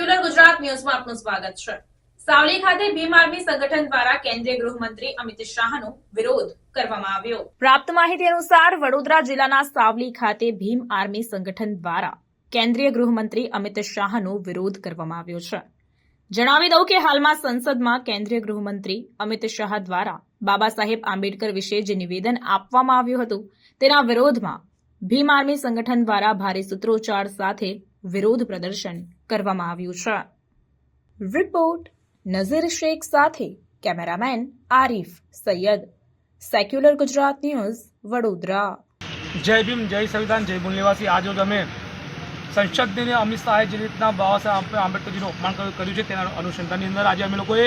ન્યૂઝમાં આપનું સ્વાગત છે. સાવલી ખાતે ભીમ આર્મી સંગઠન દ્વારા કેન્દ્રીય ગૃહમંત્રી અમિત શાહનો વિરોધ કરવામાં આવ્યો. પ્રાપ્ત માહિતી અનુસાર, વડોદરા જિલ્લાના સાવલી ખાતે ભીમ આર્મી સંગઠન દ્વારા કેન્દ્રીય ગૃહમંત્રી અમિત શાહનો વિરોધ કરવામાં આવ્યો છે. જણાવી દઉં કે હાલમાં સંસદમાં કેન્દ્રીય ગૃહમંત્રી અમિત શાહ દ્વારા બાબા સાહેબ આંબેડકર વિશે જે નિવેદન આપવામાં આવ્યું હતું, તેના વિરોધમાં ભીમ આર્મી સંગઠન દ્વારા ભારે સૂત્રોચ્ચાર સાથે વિરોધ પ્રદર્શન કરવામાં આવ્યું છે. રિપોર્ટ નઝીર શેખ સાથે cameraman Arif Sayyed secular Gujarat news Vadodara. જય ભીમ, જય સંવિધાન, જય ભૂલ નિવાસી. આજે અમે સંસદને અમિત શાહે જે રીતના બાબા સાહેબ આંબેડકરજીનું અપમાન કર્યું કર્યું છે તેના અનુસંધાનની અંદર આજે અમે લોકોએ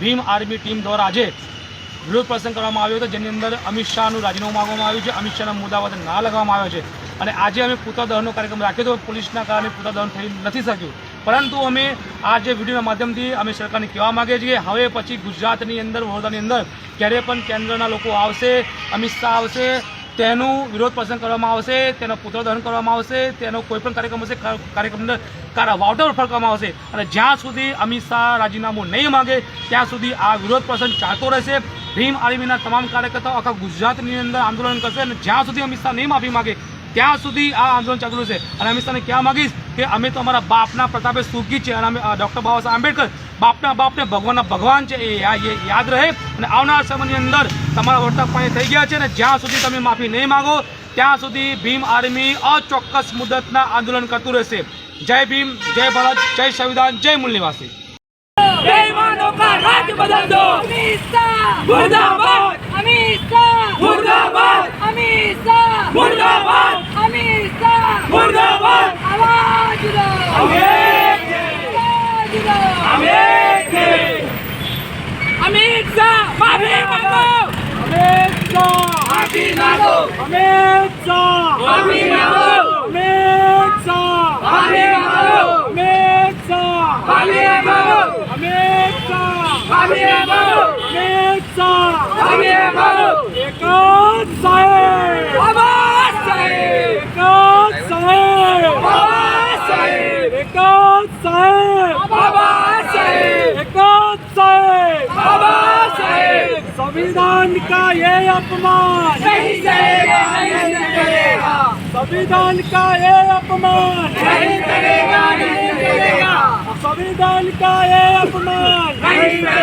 ભીમ આર્મી ટીમ દ્વારા આજે વિરોધ પ્રસંગ કરવામાં આવ્યો હતો, જેની અંદર અમિત શાહનું રાજીનામું માંગવામાં આવ્યું છે. અમિત શાહના મુદ્દા પર ના લગાવવામાં આવ્યો છે. અને આજે અમે પૂતળા દહનનો કાર્યક્રમ રાખ્યો હતો પોલીસના કારણે પૂતળા દહન થઈ નથી શક્યું. પરંતુ અમે આ જે વિડીયોના માધ્યમથી અમે સરકારને કહેવા માંગીએ છીએ, હવે પછી ગુજરાતની અંદર, વડોદરાની અંદર ક્યારે પણ કેન્દ્રના લોકો આવશે, અમિત શાહ આવશે, તેનું વિરોધ પ્રસંગ કરવામાં આવશે, તેનો પુત્ર દહન કરવામાં આવશે, તેનો કોઈ પણ કાર્યક્રમ હશે કાર્યક્રમને કાર- વાવટર ફરકવામાં આવશે. અને જ્યાં સુધી અમિત શાહ રાજીનામું નહીં માગે, ત્યાં સુધી આ વિરોધ પ્રસંગ ચાલતો રહેશે. ભીમ આર્મીના તમામ કાર્યકર્તાઓ આખા ગુજરાતની અંદર આંદોલન કરશે અને જ્યાં સુધી અમિત શાહ નહીં માફી માગે ત્યાં સુધી આ આંદોલન ચાલુ છે અને અમે તમને કહેવા માગીશ કે અમે તો અમારા બાપના પ્રતાપે સુખી છે અને અમે ડૉક્ટર બાબા સાહેબ આંબેડકર બાપના બાપને ભગવાનના ભગવાન છે એ યાદ રહે. અને આવનાર સમયની અંદર તમારા વળતા પાણી થઈ ગયા છે અને જ્યાં સુધી તમે માફી નહીં માગો ત્યાં સુધી ભીમ આર્મી અચોક્કસ મુદતના આંદોલન કરતું રહેશે. જય ભીમ જય ભારત જય સંવિધાન જય મૂલ્યવાસી રાજ બદલ દો. મુર્દાબાદ. અમિત શાહ. મુર્દાબાદ. અમિત શાહ. મુર્દાબાદ. Happy संविधान का ये अपमान नहीं चलेगा नहीं चलेगा संविधान का ये अपमान नहीं चलेगा नहीं चलेगा संविधान का ये अपमान नहीं चलेगा